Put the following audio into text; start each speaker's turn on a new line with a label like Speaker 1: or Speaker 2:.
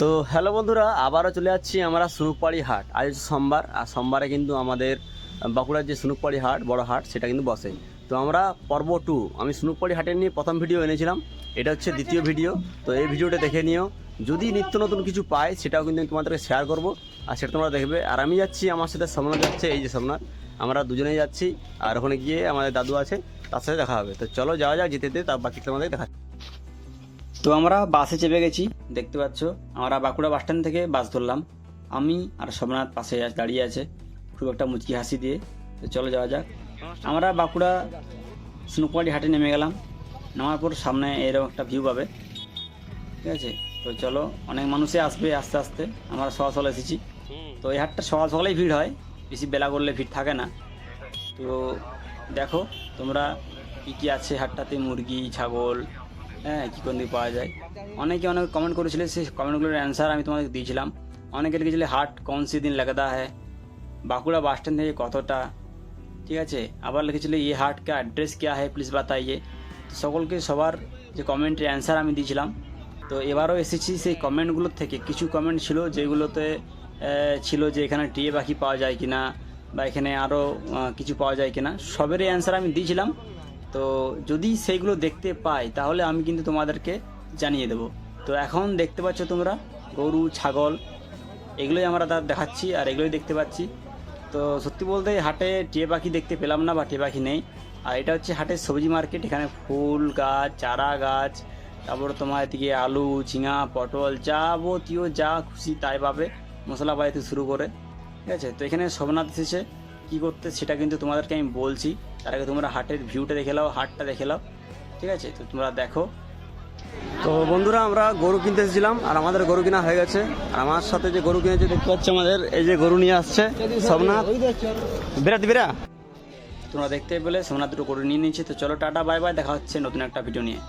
Speaker 1: তো হ্যালো বন্ধুরা, আবারও চলে যাচ্ছি আমরা সুনুকপাড়ি হাট। আজ সোমবার, আর সোমবারে কিন্তু আমাদের বাঁকুড়ার যে সুনুকপাড়ি হাট, বড় হাট, সেটা কিন্তু বসে। তো আমরা পর্ব টু, আমি সুনুকপাড়ি হাটের নিয়ে প্রথম ভিডিও এনেছিলাম। এটা হচ্ছে দ্বিতীয় ভিডিও, তো এই ভিডিওটা দেখে নিও। যদি নিত্য নতুন কিছু পাই, সেটাও কিন্তু আমি তোমাদেরকে শেয়ার করব, আর সেটা তোমরা দেখবে। আর আমি যাচ্ছি, আমার সাথে সোমনাথ যাচ্ছে, এই যে সোমনাথ। আমরা দুজনেই যাচ্ছি, আর ওখানে গিয়ে আমাদের দাদু আছে, তার সাথে দেখা হবে। তো চলো যাওয়া যাক, যেতে যেতে, তার বাকি তোমাদের দেখা তো আমরা বাসে চেপে গেছি, দেখতে পাচ্ছ। আমরা বাঁকুড়া বাস স্ট্যান্ড থেকে বাস ধরলাম। আমি আর সোমনাথ পাশে দাঁড়িয়ে আছে, খুব একটা মুচকি হাসি দিয়ে। তো চলো যাওয়া যাক। আমরা বাঁকুড়া স্নুকমারি হাটে নেমে গেলাম। নামার পর সামনে এরকম একটা ভিউ পাবে। ঠিক আছে? তো চলো, অনেক মানুষই আসবে আস্তে আস্তে। আমরা সকাল সকাল এসেছি। তো এই হাটটা সকাল সকালেই ভিড় হয়। বেশি বেলা করলে ভিড় থাকে না। তো দেখো, তোমরা কী কী আছে? হাটটাতে মুরগি, ছাগল হ্যাঁ কী দিকে পাওয়া যায়। অনেকে অনেক কমেন্ট করেছিলে, সেই কমেন্টগুলোর অ্যান্সার আমি তোমাদের দিয়েছিলাম। অনেকে লিখেছিলে, হাট কোন সি দিন লাগাতা হ্যাঁ বাঁকুড়া বাস স্ট্যান্ড থেকে কতটা? ঠিক আছে? আবার লিখেছিলে, এই হাট কা অ্যাড্রেস কে হ্যাঁ প্লিজ বাতাইয়ে সকলকে সবার যে কমেন্টের অ্যান্সার আমি দিয়েছিলাম। তো এবারও এসেছি সেই কমেন্টগুলোর থেকে। কিছু কমেন্ট ছিল যেগুলোতে ছিল যে এখানে টিয়ে পাখি পাওয়া যায় কিনা বা এখানে আরও কিছু পাওয়া যায় কিনা, সবেরই অ্যান্সার আমি দিয়েছিলাম। তো যদি সেইগুলো দেখতে পাই, তাহলে আমি কিন্তু তোমাদেরকে জানিয়ে দেবো। তো এখন দেখতে পাচ্ছ তোমরা, গরু, ছাগল, এগুলোই আমরা তার দেখাচ্ছি আর এগুলোই দেখতে পাচ্ছি। তো সত্যি বলতে হাটে টিয়ে পাখি দেখতে পেলাম না বা টিয়ে পাখি নেই। আর এটা হচ্ছে হাটের সবজি মার্কেট, এখানে ফুল গাছ, চারা গাছ, তারপর তোমার এদিকে আলু, ঝিঙা, পটল, যাবতীয় যা খুশি তাই পাবে, মশলা থেকে শুরু করে। ঠিক আছে? তো এখানে সোমনাথ এসেছে। কী করতে সেটা কিন্তু তোমাদেরকে আমি বলছি। তার আগে তোমরা হাটের ভিউটা দেখে নাও হাটটা দেখে নাও। ঠিক আছে? তো তোমরা দেখো। তো বন্ধুরা আমরা গরু কিনতে এসেছিলাম আর আমাদের গরু কিনা হয়ে গেছে। আর আমার সাথে যে গরু কিনেছে দেখতে পাচ্ছি আমাদের এই যে গরু নিয়ে আসছে সোমনাথ। বিরাট বিরা তোমরা দেখতে পেলে সোমনাথ দুটো গরু নিয়ে নিয়েছে। তো চলো টাটা বাই বাই দেখা হচ্ছে নতুন একটা ভিডিও নিয়ে।